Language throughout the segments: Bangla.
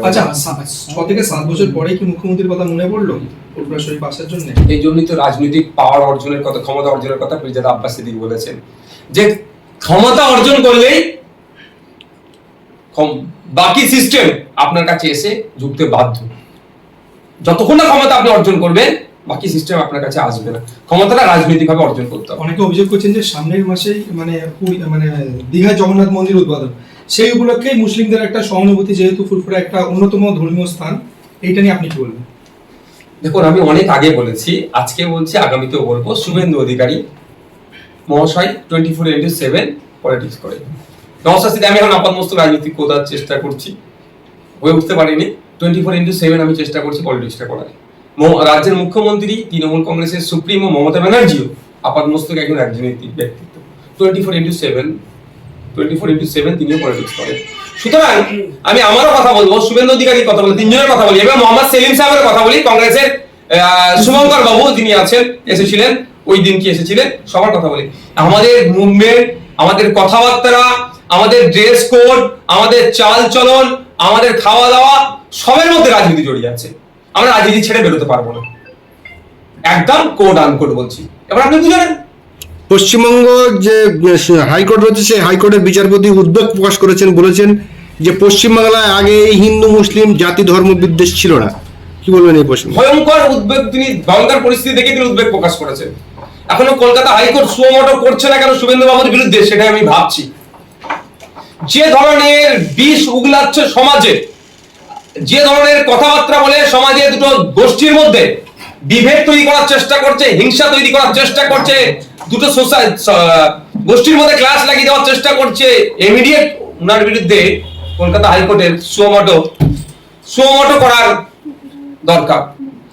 আচ্ছা সা- ছ থেকে সাত বছর পরে কি মুখ্যমন্ত্রীর কথা মনে পড়ল? ফুরফুরা শরীফ আসার জন্য? এই জন্যই তো রাজনৈতিক পাওয়ার অর্জনের কথা ক্ষমতা অর্জনের কথা পিরজাদা আব্বাস সিদ্দিক বলেছেন। যে ক্ষমতা অর্জন করলেই বাকি সিস্টেম আপনার কাছে এসে ঝুঁকতে বাধ্য। যতক্ষণ না ক্ষমতা আপনি অর্জন করবেন বাকি সিস্টেম আপনার কাছে আসবে না। ক্ষমতাটা রাজনৈতিকভাবে অর্জন করতে হবে। অনেকে অভিযোগ করছেন যে সামনের মাসেই মানে মানে দীঘায় জগন্নাথ মন্দির উদ্বোধন। সেই উপলক্ষে মুসলিমদের একটা সহানুভূতি যেহেতু ফুরফুরা একটা অন্যতম ধর্মীয় স্থান, এইটা নিয়ে আপনি কি বলবেন? দেখুন, আমি অনেক আগে বলেছি, আজকে বলছি, আগামীতেও বলব, শুভেন্দু অধিকারী মহাশয় twenty four into seven politics করে নবশাস্তিতে আমি এখন আপাতমস্ত রাজনীতি কোথার চেষ্টা করছি। হয়ে উঠতে পারিনি। টোয়েন্টি ফোর ইন্টু সেভেন আমি চেষ্টা করছি পলিটিক্সটা করার। রাজ্যের মুখ্যমন্ত্রী, তৃণমূল কংগ্রেসের সুপ্রিমো মমতা ব্যানার্জিও আপাতমস্তক একজন রাজনৈতিক ব্যক্তিত্ব। টোয়েন্টি ফোর ইন্টু সেভেন আমি আমারও কথা বলব, শুভেন্দু অধিকারীর কথা বলি, তিনজনের কথা বলি। এবং মোহাম্মদ সেলিম সাহেবের কথা বলি। কংগ্রেসের শুভঙ্কর বাবু যিনি আছেন, এসেছিলেন, ওই দিন কি এসেছিলেন, সবার কথা বলি। আমাদের মুভমেন্ট, আমাদের কথাবার্তা, আমাদের ড্রেস কোড, আমাদের চাল চলন, আমাদের খাওয়া দাওয়া সবের মধ্যে রাজনীতি জড়িয়ে আছে। আমরা রাজনীতি ছেড়ে বেরোতে পারব না। একদম কোড আনকোড বলছি। এবার আপনি বুঝে নেন। পশ্চিমবঙ্গ যে হাইকোর্ট রয়েছে, সেই হাইকোর্টের বিচারপতি উদ্বেগ প্রকাশ করেছেন, বলেছেন যে পশ্চিমবাংলায় আগে হিন্দু, মুসলিম জাতি, ধর্ম, বিদ্বেষ ছিল না। কি বলবেন এই প্রশ্ন? ভয়ঙ্কর উদ্বেগ তিনি ভয়ঙ্কর পরিস্থিতি দেখে তিনি উদ্বেগ প্রকাশ করেছেন। এখনও কলকাতা হাইকোর্ট সুমোটো করছে না কেন শুভেন্দু বাবুর বিরুদ্ধে সেটাই আমি ভাবছি। যে ধরনের বিষ উগলাচ্ছে সমাজে, যে ধরনের কথাবার্তা বলে সমাজে দুটো গোষ্ঠীর মধ্যে বিভেদ তৈরি করার চেষ্টা করছে হিংসা তৈরি করার চেষ্টা করছে দুটো সোসাই গোষ্ঠীর মধ্যে ক্লাস লাগিয়ে দেওয়ার চেষ্টা করছে ইমিডিয়েট উনার বিরুদ্ধে কলকাতা হাইকোর্টের সুমোটো সুমোটো করার দরকার।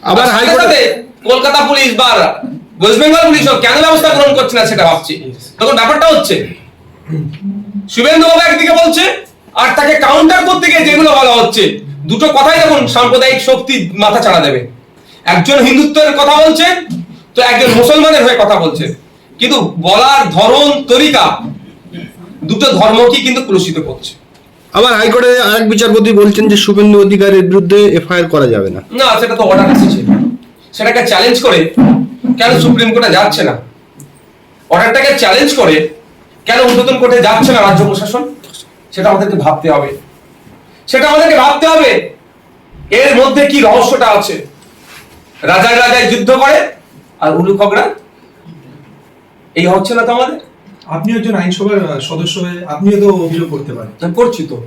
আবার হাইকোর্টে- কলকাতা পুলিশ বা ওয়েস্ট বেঙ্গল পুলিশও কেন ব্যবস্থা গ্রহণ করছে না সেটা ভাবছি। তখন ব্যাপারটা হচ্ছে শুভেন্দু বাবু একদিকে বলছে আর তাকে কাউন্টার করতে গিয়ে যেগুলো বলা হচ্ছে দুটো কথাই দেখুন সাম্প্রদায়িক শক্তি মাথা চাড়া দেবে। একজন হিন্দুত্বের কথা বলছে তো একজন মুসলমানের হয়ে কথা বলছে কিন্তু বলার ধরন তরিকা দুটো ধর্মকে কিন্তু কলুষিত করছে। আবার হাইকোর্টে আরেক বিচারপতি বলছেন যে শুভেন্দু অধিকারের বিরুদ্ধে এফআইআর করা যাবে না। না সেটা তো অর্ডার এসেছে সেটাকে চ্যালেঞ্জ করে কেন সুপ্রিম কোর্টে যাচ্ছে না? অর্ডারটাকে চ্যালেঞ্জ করে কেন উদ্বোধন কোর্টে যাচ্ছে না রাজ্য প্রশাসন? সেটা আমাদেরকে ভাবতে হবে। সেটা আমাদেরকে ভাবতে হবে। এর মধ্যে কি রহস্যটা আছে? রাজার রাজায় যুদ্ধ করে আর উলুখগরা এই হচ্ছে না তো আমাদের আপনি একজন আইনসভার সদস্য হয়ে আপনিও তো অভিযোগ করতে পারেন। আমি করছি তো।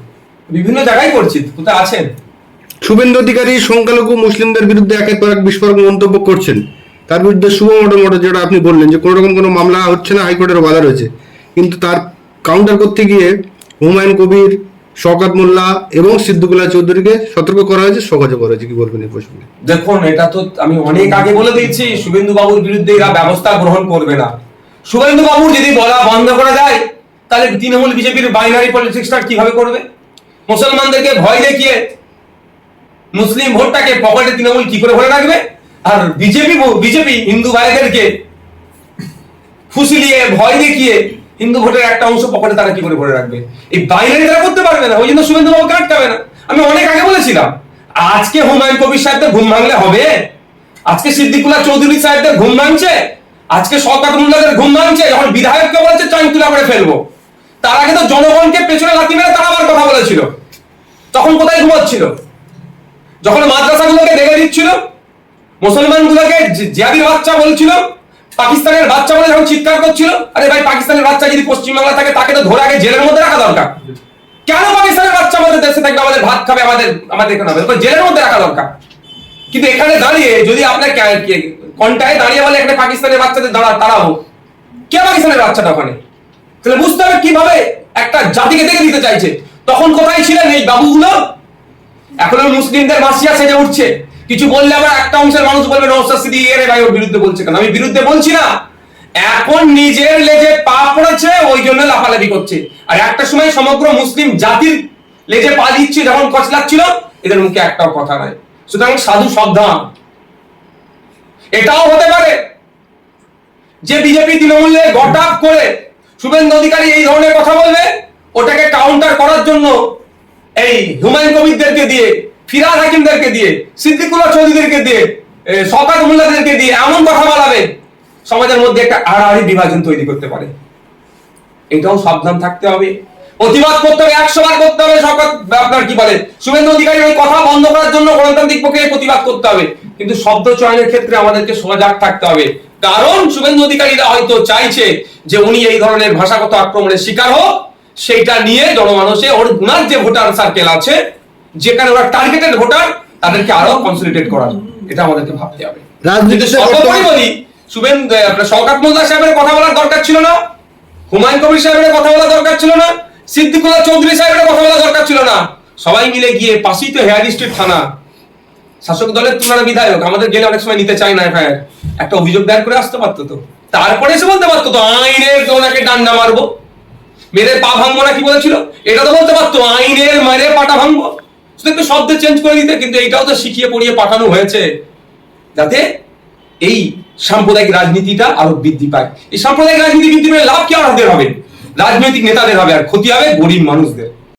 বিভিন্ন জায়গায় করছি কোথায় আছেন? শুভেন্দু অধিকারী সংখ্যালঘু মুসলিমদের বিরুদ্ধে একের পর এক বিস্ফোরক মন্তব্য করছেন। তার বিরুদ্ধে শুভ মোটো মোটো যেটা আপনি বললেন যে কোনো রকম কোনো মামলা হচ্ছে না হাইকোর্টের বাধা রয়েছে। কিন্তু তার কাউন্টার করতে গিয়ে হুমায়ুন কবির শওকত মোল্লা এবং সিদ্দিকুল্লাহ চৌধুরীকে সতর্ক করা হয়েছে, সহজে করা হয়েছে। কি বলবেন এই প্রসঙ্গে? দেখুন, এটা তো আমি অনেক আগে বলে দিয়েছি শুভেন্দু বাবুর বিরুদ্ধে এরা ব্যবস্থা গ্রহণ করবে না। শুভেন্দু বাবুর যদি বলা বন্ধ করা যায়, তাহলে তৃণমূল বিজেপির বাইনারি পলিটিক্সটা কীভাবে করবে? মুসলমানদেরকে ভয় দেখিয়ে মুসলিম ভোটটাকে পকেটে তৃণমূল কি করে ভরে রাখবে? আর বিজেপি বিজেপি হিন্দু ভাইদেরকে ফুসিলিয়ে ভয় দেখিয়ে হিন্দু ভোটের একটা অংশ পকেটে তারা কি করে ভরে রাখবে? এই বাইনারি তারা করতে পারবে না, ওই জন্য শুভেন্দু বাবু আটকাবে না। আমি অনেক আগে বলেছিলাম, আজকে হুমায়ুন কবির সাহেবদের ঘুম ভাঙলে হবে? আজকে সিদ্দিকুল্লাহ চৌধুরী সাহেবদের ঘুম ভাঙছে? আজকে শওকত মোল্লাদের ঘুম ভাঙছে? যখন বিধায়ককে বলছে চাং তুলা করে ফেলব। তার আগে তো জনগণকে পেছনে লাথি মেরে তারা আবার কথা বলেছিল। তখন কোথায় ঘুমাচ্ছিল? যখন মাদ্রাসাগুলোকে দেখে দিচ্ছিল, মুসলমানগুলোকে জি- জিহাদির বাচ্চা বলছিল পাকিস্তানের বাচ্চা বলে যখন চিৎকার করছিল, আরে ভাই, পাকিস্তানের বাচ্চা যদি পশ্চিমবাংলা থাকে, তাকে তো ধরে আগে জেলের মধ্যে রাখা দরকার। কেন পাকিস্তানের বাচ্চা আমাদের দেশে থাকবে? আমাদের ভাত খাবে, আমাদের আমাদের এখানে হবে? জেলের মধ্যে রাখা দরকার। কিন্তু এখানে দাঁড়িয়ে যদি আপনার কন্টায় দাঁড়িয়ে বলে, এখানে পাকিস্তানের বাচ্চাদের দাঁড়া তাড়াবো কে পাকিস্তানের বাচ্চাটা ওখানে? তাহলে বুঝতে হবে কীভাবে একটা জাতিকে দেখে দিতে চাইছে। তখন কোথায় ছিলেন এই বাবুগুলো? এখন মুসলিমদের মাসিয়া সেজে উঠছে। কিছু বললে আবার একটা অংশের মানুষ বলবে নওসাদ সিদ্দিকী এর ভাই ওর বিরুদ্ধে বলছে কেন? আমি বিরুদ্ধে বলছি না। এখন নিজের লেজে পা পড়েছে, ওই জন্য লাফালাফি করছে। আর একটা সময় সমগ্র মুসলিম জাতির লেজে পা দিচ্ছে যখন কচলাচ্ছিল এদের মুখে একটাও কথা নাই। সুতরাং সাধু সাবধান। এটাও হতে পারে যে বিজেপি তৃণমূলে গটাপ করে শুভেন্দু অধিকারী এই ধরনের কথা বলবে, ওটাকে কাউন্টার করার জন্য এই হুমায়ুন কবিরদেরকে দিয়ে ফিরাদ হাকিমদেরকে দিয়ে, সিদ্দিকুল্লাহ চৌধুরীদেরকে দিয়ে শওকত মোল্লাদেরকে দিয়ে এমন কথা বলাবে সমাজের মধ্যে একটা আড়াআড়ি বিভাজন তৈরি করতে পারে। এটাও সাবধান থাকতে হবে। প্রতিবাদ করতে হবে একশো বার করতে হবে আপনার কি বলে, শুভেন্দু অধিকারী ওই কথা বন্ধ করার জন্য গণতান্ত্রিক পক্ষে প্রতিবাদ করতে হবে। কিন্তু শব্দ চয়নের ক্ষেত্রে আমাদেরকে সজাগ থাকতে হবে। কারণ শুভেন্দু অধিকারীরা হয়তো চাইছে যে উনি এই ধরনের ভাষাগত আক্রমণের শিকার হোক, সেইটা নিয়ে জনমানুষে ওর যে ভোটার সার্কেল আছে যেখানে ওরা টার্গেটেড ভোটার তাদেরকে আরও কনসলিডেট করার এটা ভাবতে হবে। সর্বোপরি বলি আপনার শওকত মোল্লা সাহেবের কথা বলার দরকার ছিল না। হুমায়ুন কবির সাহেবের কথা বলা দরকার ছিল না। সিদ্দিকুল্লাহ চৌধুরী সাহেবের কথা বলা দরকার ছিল না। সবাই মিলে গিয়ে পাশেই তো হেয়ার স্ট্রিট থানা। শাসক দলের তুলনা বিধায়ক আমাদের গেলে অনেক সময় নিতে চায় না এফআইআর। একটা অভিযোগ দায়ের করে আসতে পারতো তো। তারপরে এসে বলতে পারতো তো আইনের ওনাকে ডান্ডা মারবো। মেরে পা ভাঙবো না কি বলেছিল? এটা তো বলতে পারতো আইনের মেরে পাটা ভাঙবো। একটু শব্দ চেঞ্জ করে দিতে, কিন্তু এইটাও তো শিখিয়ে পড়িয়ে পাঠানো হয়েছে। যাতে এই সাম্প্রদায়িক রাজনীতিটা আরও বৃদ্ধি পায়। এই সাম্প্রদায়িক রাজনীতি বৃদ্ধি পেলে লাভ কি আমাদের হবে? রাজনৈতিক নেতাদের হবে আর ক্ষতি হবে গরিব মানুষদের।